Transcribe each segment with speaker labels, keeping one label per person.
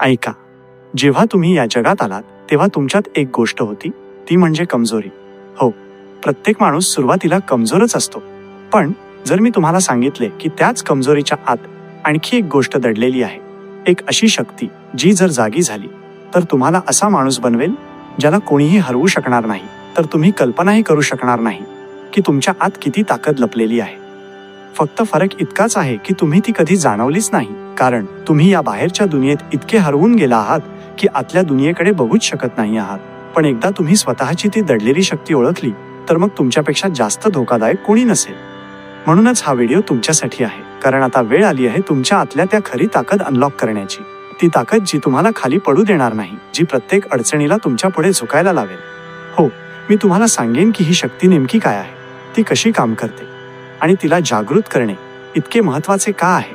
Speaker 1: ऐका. जेव्हा तुम्ही या जगात आलात तेव्हा तुमच्यात एक गोष्ट होती. ती म्हणजे कमजोरी. हो प्रत्येक माणूस सुरुवातीला कमजोरच असतो. पण जर मी तुम्हाला सांगितले की त्याच कमजोरीच्या आत आणखी एक गोष्ट दडलेली आहे एक अशी शक्ती जी जर जागी झाली तर तुम्हाला असा माणूस बनवेल ज्याला कोणीही हरवू शकणार नाही. तर तुम्ही कल्पनाही करू शकणार नाही की तुमच्या आत किती ताकद लपलेली आहे. फक्त फरक इतकाच आहे की तुम्ही ती कधी जाणवलीच नाही. कारण तुम्ही या बाहेरच्या दुनियेत इतके हरवून गेला आहात की आतल्या दुनियेकडे बघूच शकत नाही आहात. पण एकदा तुम्ही स्वतःची ती दडलेली शक्ती ओळखली तर मग तुमच्यापेक्षा जास्त धोकादायक कोणी नसेल. म्हणूनच हा व्हिडिओ तुमच्यासाठी आहे. कारण आता वेळ आली आहे तुमच्या आतल्या त्या खरी ताकद अनलॉक करण्याची. ती ताकद जी तुम्हाला खाली पडू देणार नाही जी प्रत्येक अडचणीला तुमच्यापुढे झुकायला लावेल. हो मी तुम्हाला सांगेन की ही शक्ती नेमकी काय आहे. ती कशी काम करते. आणि तिला जागृत करणे इतके महत्त्वाचे का आहे?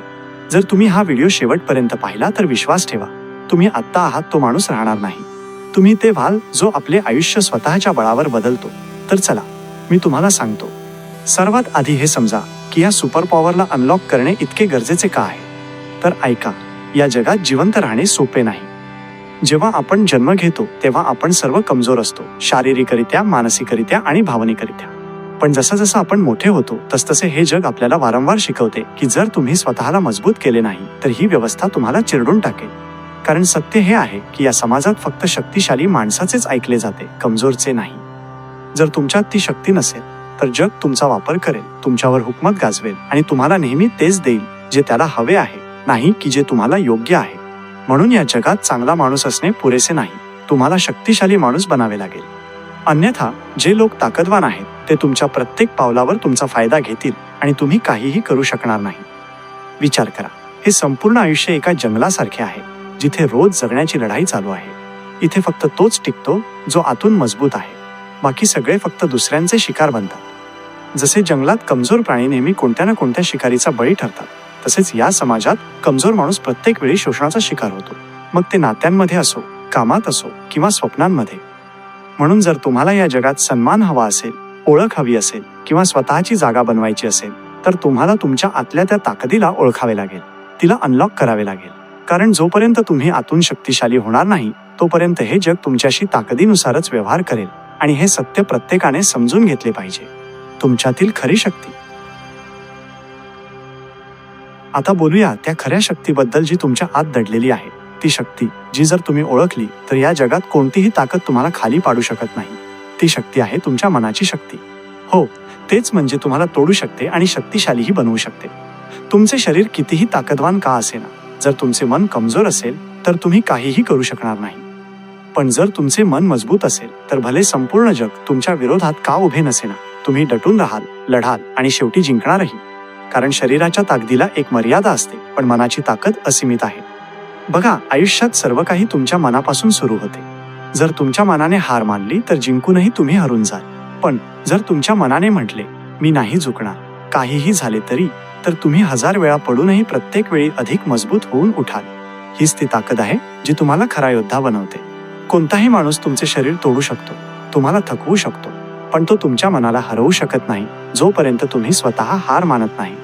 Speaker 1: जर तुम्ही हा व्हिडिओ शेवटपर्यंत पाहिला तर विश्वास ठेवा. तुम्ही आत्ता आहात तो माणूस राहणार नाही. तुम्ही ते व्हाल जो आपले आयुष्य स्वतःच्या बळावर बदलतो. तर चला मी तुम्हाला सांगतो. सर्वात आधी हे समजा की या सुपर पॉवरला अनलॉक करणे इतके गरजेचे का आहे? तर ऐका या जगात जिवंत राहणे सोपे नाही. जेव्हा आपण जन्म घेतो तेव्हा आपण सर्व कमजोर असतो शारीरिकरित्या मानसिकरित्या आणि भावनिकरित्या. पण जसं जसं आपण मोठे होतो तसतसे हे जग आपल्याला वारंवार शिकवते की जर तुम्ही स्वतःला मजबूत केले नाही तर ही व्यवस्था तुम्हाला चिरडून टाकेल. कारण सत्य हे आहे की या समाजात फक्त शक्तिशाली माणसाचेच ऐकले जाते कमजोरचे नाही. जर तुमच्यात ती शक्ती नसेल तर जग तुमचा वापर करेल तुमच्यावर हुकमत गाजवेल आणि तुम्हाला नेहमी तेच देईल जे त्याला हवे आहे नाही की जे तुम्हाला योग्य आहे. म्हणून या जगात चांगला माणूस असणे पुरेसे नाही. तुम्हाला शक्तिशाली माणूस बनावे लागेल. अन्यथा जे लोक ताकदवान आहेत ते तुमच्या प्रत्येक पावलावर तुमचा फायदा घेतील आणि तुम्ही काहीही करू शकणार नाही. विचार करा. हे संपूर्ण आयुष्य एका जंगलासारखे आहे जिथे रोज जगण्याची लढाई चालू आहे. इथे फक्त तोच टिकतो जो आतून मजबूत आहे. बाकी सगळे फक्त दुसऱ्यांचे शिकार बनतात. जसे जंगलात कमजोर प्राणी नेहमी कोणत्या ना कोणत्या शिकारीचा बळी ठरतात तसेच या समाजात कमजोर माणूस प्रत्येक वेळी शोषणाचा शिकार होतो. मग ते नात्यांमध्ये असो कामात असो किंवा स्वप्नांमध्ये. म्हणून जर तुम्हाला या जगात सन्मान हवा असेल ओळख हवी असेल किंवा स्वतःची जागा बनवायची असेल तर तुम्हाला तुमच्या आतल्या त्या ताकदीला ओळखावे लागेल. तिला अनलॉक करावे लागेल. कारण जोपर्यंत तुम्ही आतून शक्तिशाली होणार नाही तोपर्यंत हे जग तुमच्याशी ताकदीनुसारच व्यवहार करेल आणि हे सत्य प्रत्येकाने समजून घेतले पाहिजे. तुमच्यातील खरी शक्ती. आता बोलूया त्या खऱ्या शक्तीबद्दल जी तुमच्या आत दडलेली आहे. ती शक्ती जी जर तुम्ही ओळखली तर या जगात कोणतीही ताकद तुम्हाला खाली पाडू शकत नाही. ती शक्ती आहे तुमच्या मनाची शक्ती. हो तेच म्हणजे तुम्हाला तोडू शकते आणि शक्तिशालीही बनवू शकते. तुमचे शरीर कितीही ताकदवान का असेना जर तुमचे मन कमजोर असेल तर तुम्ही काहीही करू शकणार नाही. पण जर तुमचे मन मजबूत असेल तर भले संपूर्ण जग तुमच्या विरोधात का उभे नसेना तुम्ही डटून राहाल लढाल आणि शेवटी जिंकणारही. कारण शरीराच्या ताकदीला एक मर्यादा असते पण मनाची ताकद असीमित आहे. बघा आयुष्यात सर्व काही तुमच्या मनापासून सुरू होते. जर तुमच्या मनाने हार मानली तर जिंकूनही तुम्ही हरून जाल. पण जर तुमच्या मनाने म्हटले मी नाही झुकणार काहीही झाले तरी तर तुम्ही हजार वेळा पडूनही प्रत्येक वेळी अधिक मजबूत होऊन उठाल. हीच ती ताकद आहे जी तुम्हाला खरा योद्धा बनवते. कोणताही माणूस तुमचे शरीर तोडू शकतो तुम्हाला थकवू शकतो पण तो तुमच्या मनाला हरवू शकत नाही जोपर्यंत तुम्ही स्वतः हार मानत नाही.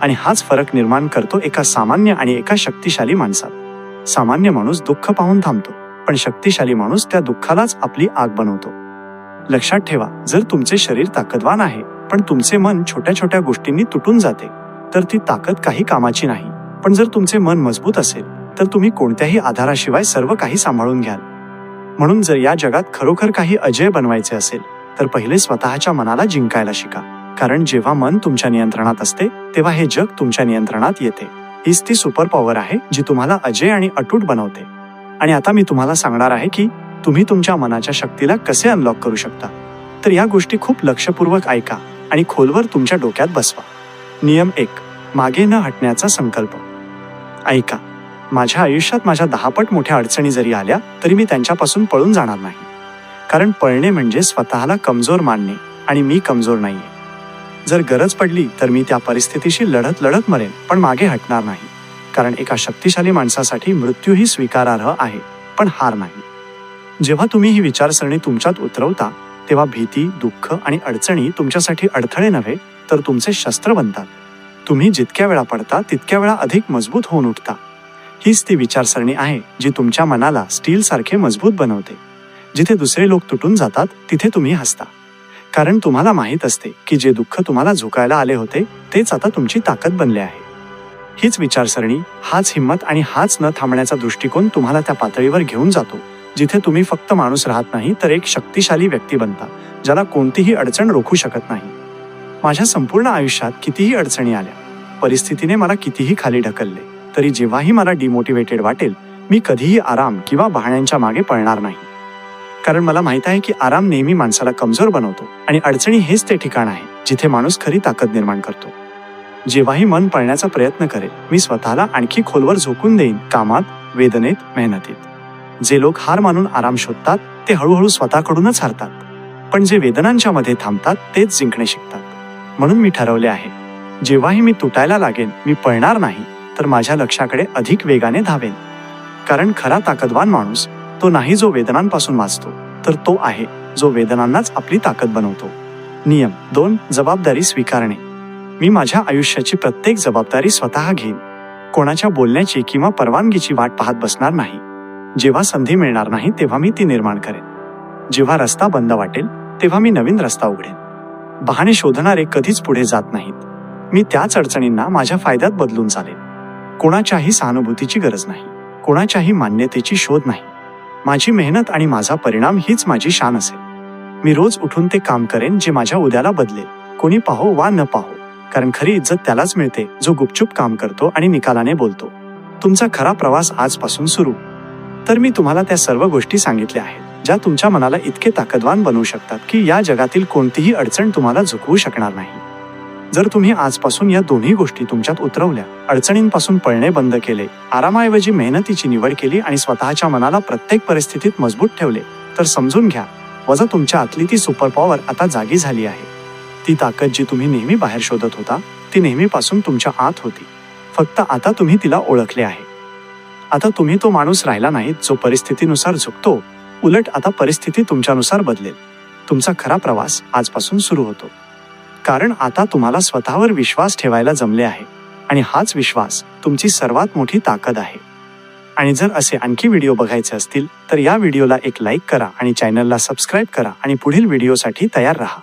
Speaker 1: आणि हाच फरक निर्माण करतो एका सामान्य आणि एका शक्तिशाली माणसात. सामान्य माणूस दुःख पाहून थांबतो. पण शक्तिशाली माणूस त्या दुःखालाच आपली आग बनवतो. लक्षात ठेवा जर तुमचे शरीर ताकदवान आहे पण तुमचे मन छोट्या छोट्या गोष्टींनी तुटून जाते तर ती ताकद काही कामाची नाही. पण जर तुमचे मन मजबूत असेल तर तुम्ही कोणत्याही आधाराशिवाय सर्व काही सांभाळून घ्याल. म्हणून जर या जगात खरोखर काही अजय बनवायचे असेल तर पहिले स्वतःच्या मनाला जिंकायला शिका. कारण जेव्हा मन तुमच्या नियंत्रणात असते तेव्हा हे जग तुमच्या नियंत्रणात येते. हीच ती सुपर पॉवर आहे जी तुम्हाला अजय आणि अटूट बनवते. आणि आता मी तुम्हाला सांगणार आहे की तुम्ही तुमच्या मनाच्या शक्तीला कसे अनलॉक करू शकता. तर या गोष्टी खूप लक्षपूर्वक ऐका आणि खोलवर तुमच्या डोक्यात बसवा. नियम एक मागे न हटण्याचा संकल्प. ऐका माझ्या आयुष्यात माझ्या दहापट मोठ्या अडचणी जरी आल्या तरी मी त्यांच्यापासून पळून जाणार नाही. कारण पळणे म्हणजे स्वतःला कमजोर मानणे आणि मी कमजोर नाहीये. जर गरज पडली तर मी त्या परिस्थितीशी लढत लढत मरेन पण मागे हटणार नाही. कारण एका शक्तिशाली माणसासाठी मृत्यूही स्वीकारार्ह आहे पण हार नाही. जेव्हा तुम्ही ही विचारसरणी तुमच्यात उतरवता तेव्हा भीती दुःख आणि अडचणी तुमच्यासाठी अडथळे नव्हे तर तुमचे शस्त्र बनतात. तुम्ही जितक्या वेळा पडता तितक्या वेळा अधिक मजबूत होऊन उठता. हीच ती विचारसरणी आहे जी तुमच्या मनाला स्टील सारखे मजबूत बनवते. जिथे दुसरे लोक तुटून जातात तिथे तुम्ही हसता. कारण तुम्हाला माहीत असते की जे दुःख तुम्हाला झुकायला आले होते तेच आता तुमची ताकद बनले आहे. हीच विचारसरणी हाच हिंमत आणि हाच न थांबण्याचा दृष्टिकोन तुम्हाला त्या पातळीवर घेऊन जातो. जिथे तुम्ही फक्त माणूस राहत नाही तर एक शक्तिशाली व्यक्ती बनता ज्याला कोणतीही अडचण रोखू शकत नाही. माझ्या संपूर्ण आयुष्यात कितीही अडचणी आल्या परिस्थितीने मला कितीही खाली ढकलले तरी जेव्हाही मला डिमोटिवेटेड वाटेल मी कधीही आराम किंवा बहाण्यांच्या मागे पळणार नाही. कारण मला माहीत आहे की आराम नेहमी माणसाला कमजोर बनवतो आणि अडचणी हेच ते ठिकाण आहे जिथे माणूस खरी ताकद निर्माण करतो. जेव्हाही मन पळण्याचा प्रयत्न करेल मी स्वतःला आणखी खोलवर झोकून देईन कामात वेदनेत मेहनतीत. जे लोक हार मानून आराम शोधतात ते हळूहळू स्वतःकडूनच हरतात. पण जे वेदनांच्या मध्ये थांबतात तेच जिंकणे शिकतात. म्हणून मी ठरवले आहे जेव्हाही मी तुटायला लागेन मी पळणार नाही तर माझ्या लक्षाकडे अधिक वेगाने धावेन. कारण खरा ताकदवान माणूस तो नाही जो वेदनांपासून वाचतो तर तो आहे जो वेदनांनाच आपली ताकद बनवतो. नियम दोन जबाबदारी स्वीकारणे. मी माझ्या आयुष्याची प्रत्येक जबाबदारी स्वतः घेईन. कोणाच्या बोलण्याची किंवा परवानगीची वाट पाहत बसणार नाही. जेव्हा संधी मिळणार नाही तेव्हा मी ती निर्माण करेन. जेव्हा रस्ता बंद वाटेल तेव्हा मी नवीन रस्ता उघडेन. बहाणे शोधणारे कधीच पुढे जात नाहीत. मी त्याच अडचणींना माझ्या फायद्यात बदलून चालेन. कोणाच्याही सहानुभूतीची गरज नाही. कोणाच्याही मान्यतेची शोध नाही. माझी मेहनत आणि माझा परिणाम हीच माझी शान असेल. मी रोज उठून ते काम करेन जे माझ्या उद्याला बदलेल. कोणी पाहो वा न पाहो. कारण खरी इज्जत त्यालाच मिळते जो गुपचूप काम करतो आणि निकालाने बोलतो. तुमचा खरा प्रवास आजपासून सुरू. तर मी तुम्हाला त्या सर्व गोष्टी सांगितल्या आहेत ज्या तुमच्या मनाला इतके ताकदवान बनवू शकतात की या जगातील कोणतीही अडचण तुम्हाला झुकवू शकणार नाही. जर तुम्ही आजपासून या दोन्ही गोष्टी तुमच्यात उतरवल्या अडचणींपासून पळणे बंद केले आरामाऐवजी मेहनतीची निवड केली आणि स्वतःच्या मनाला प्रत्येक परिस्थितीत मजबूत ठेवले तर समजून घ्या वजा तुमच्या आतली ती सुपर पॉवर आता जागी झाली आहे. ती ताकद जी तुम्ही नेहमी बाहेर शोधत होता ती नेहमीपासून तुमच्या आत होती. फक्त आता तुम्ही तिला ओळखले आहे. आता तुम्ही तो माणूस राहिला नाही जो परिस्थितीनुसार झुकतो. उलट आता परिस्थिती तुमच्यानुसार बदलेल. तुमचा खरा प्रवास आजपासून सुरू होतो. कारण आता तुम्हाला स्वतःवर विश्वास ठेवायला जमले आहे. आणि हाच विश्वास तुमची सर्वात मोठी ताकद आहे. आणि जर असे आणखी व्हिडिओ बघायचे असतील तर या व्हिडिओला एक लाईक करा आणि चॅनलला सबस्क्राईब करा आणि पुढील व्हिडिओसाठी तयार राहा.